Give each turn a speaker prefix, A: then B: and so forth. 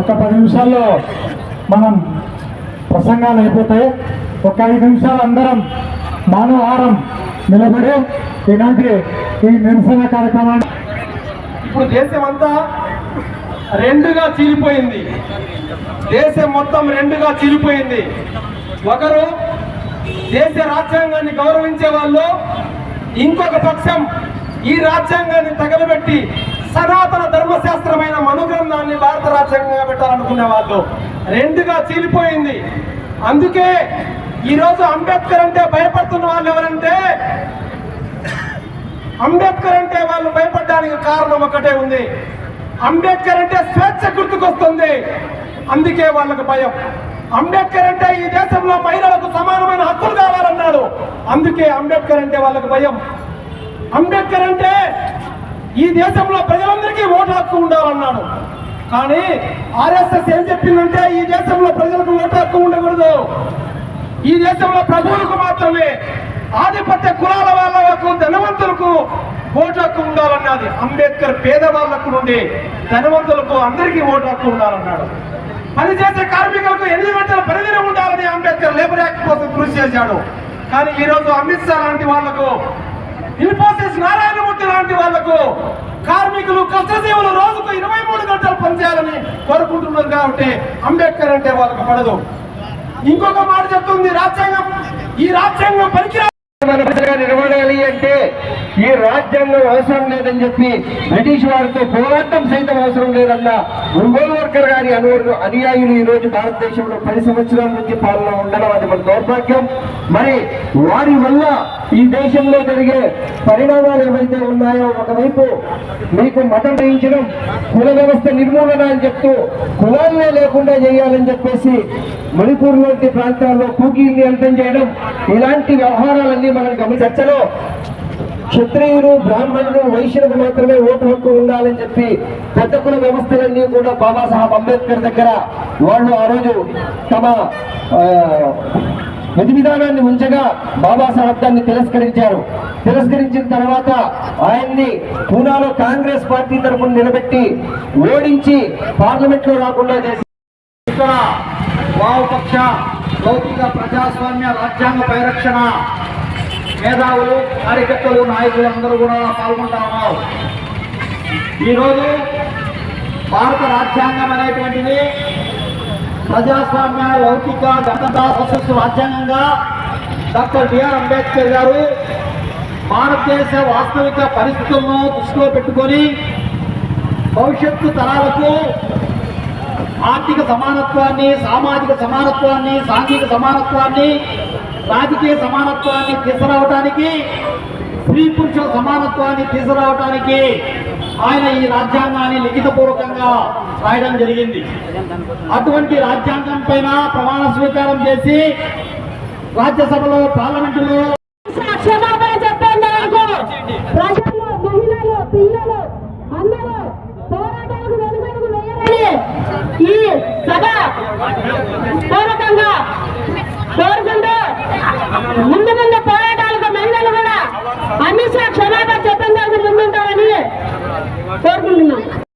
A: ఒక పది నిమిషాల్లో మనం ప్రసంగాలు అయిపోతాయి. ఒక ఐదు నిమిషాలు అందరం మానవహారం నిలబడి ఈనాటి ఈ నిరసన కార్యక్రమాన్ని
B: ఇప్పుడు దేశం అంతా రెండుగా చీలిపోయింది. దేశం మొత్తం రెండుగా చీలిపోయింది. ఒకరు దేశ రాజ్యాంగాన్ని గౌరవించే వాళ్ళు ఇంకొక పక్షం ఈ రాజ్యాంగాన్ని తగలబెట్టి సనాతన ధర్మశాస్త్రమైన మనుగ్రంథాన్ని భారత రాజ్యాంగంగా పెట్టాలనుకునే వాళ్ళు రెండుగా చీలిపోయింది. అందుకే ఈరోజు అంబేద్కర్ అంటే భయపడుతున్న వాళ్ళు ఎవరంటే అంబేద్కర్ అంటే వాళ్ళు భయపడడానికి కారణం ఒకటే ఉంది. అంబేద్కర్ అంటే స్వేచ్ఛ గుర్తుకొస్తుంది. అందుకే వాళ్ళకు భయం. అంబేద్కర్ అంటే ఈ దేశంలో మహిళలకు సమానమైన హక్కులు కావాలన్నాడు. అందుకే అంబేద్కర్ అంటే వాళ్ళకు భయం. అంబేద్కర్ అంటే ఈ దేశంలో ప్రజలందరికీ ఓటు హక్కు ఉండాలన్నాడు. కానీ ఆర్ఎస్ఎస్ ఏం చెప్పిందంటే ఈ దేశంలో ప్రజలకు ఓటు హక్కు ఉండకూడదు. ఈ దేశంలో ప్రభువులకు మాత్రమే ఆధిపత్య కులాల వాళ్ళకు ధనవంతులకు ఓటు హక్కు ఉండాలన్నది. అంబేద్కర్ పేదవాళ్ళకు నుండి ధనవంతులకు అందరికీ ఓటు హక్కు ఉండాలన్నాడు. పనిచేసే కార్మికులకు ఎనిమిది గంటల పరిధిలో ఉండాలని అంబేద్కర్ లేబర్ యాక్ట్ కోసం కృషి చేశాడు. కానీ ఈరోజు అమిత్ షా లాంటి వాళ్ళకు ఇన్ఫోసిస్ నారాయణమూర్తి లాంటి వాళ్ళకు కార్మికులు కష్టజీవులు రోజుకు ఇరవై మూడు గంటలు పనిచేయాలని కోరుకుంటున్నారు కాబట్టి అంబేద్కర్ అంటే వాళ్ళకు పడదు. ఇంకొక మాట చెప్తుంది రాజ్యాంగం. ఈ రాజ్యాంగం పనికిరా
C: నిలబడాలి అంటే ఈ రాజ్యాంగం అవసరం లేదని చెప్పి బ్రిటిష్ వారితో పోరాటం సైతం అవసరం లేదన్న వర్కర్ గారి అను అనుయాయులు ఈ రోజు భారతదేశంలో పది సంవత్సరాల నుంచి పాలన ఉండడం అది మన దౌర్భాగ్యం. మరి వారి వల్ల ఈ దేశంలో జరిగే పరిణామాలు ఏవైతే ఉన్నాయో ఒకవైపు మీకు మతం వేయించడం కుల వ్యవస్థ నిర్మూలన అని చెప్తూ కులాలనే లేకుండా చేయాలని చెప్పేసి మణిపూర్ లాంటి ప్రాంతాల్లో కూకీల్ని అంతం చేయడం ఇలాంటి వ్యవహారాలన్నీ మనం గమని చర్చలో క్షత్రియులు బ్రాహ్మణులు వైశ్యులకు మాత్రమే ఓటు హక్కు ఉండాలని చెప్పి పెద్ద కుల వ్యవస్థలన్నీ కూడా బాబాసాహెబ్ అంబేద్కర్ దగ్గర వాళ్ళు ఆ రోజు తమ విధి విధానాన్ని ఉంచగా బాబాసాహెబ్ దాన్ని తిరస్కరించారు. తిరస్కరించిన తర్వాత ఆయన్ని పూనాలో కాంగ్రెస్ పార్టీ తరఫున నిలబెట్టి ఓడించి పార్లమెంట్లో రాకుండా చేసి
B: ఇక్కడ వామపక్ష లౌకిక ప్రజాస్వామ్య రాజ్యాంగ పరిరక్షణ మేధావులు కార్యకర్తలు నాయకులు అందరూ కూడా పాల్గొంటా ఉన్నారు ఈరోజు భారత రాజ్యాంగం అనేటువంటిది ప్రజాస్వామ్య లౌకిక గణతంత్ర సశస్త్ర రాజ్యాంగంగా doctor B R Ambedkar garu భారతదేశ వాస్తవిక పరిస్థితులను దృష్టిలో పెట్టుకొని భవిష్యత్తు తరాలకు ఆర్థిక సమానత్వాన్ని సామాజిక సమానత్వాన్ని సాంఘిక సమానత్వాన్ని రాజకీయ సమానత్వాన్ని తీసుకురావటానికి స్త్రీ పురుషుల సమానత్వాన్ని తీసుకురావటానికి ఆయన ఈ రాజ్యాంగాన్ని లిఖితపూర్వకంగా రాయడం జరిగింది. అటువంటి రాజ్యాంగం పైన ప్రమాణ స్వీకారం చేసి రాజ్యసభలో పార్లమెంటులో
D: క్షమాపణ చెప్పండి ముందు ముందు పోరాటాలకు మహిళలు కూడా అమిత్ షా క్షమాపణ చెప్పండి ముందుంటారని కోరుకుంటున్నాం.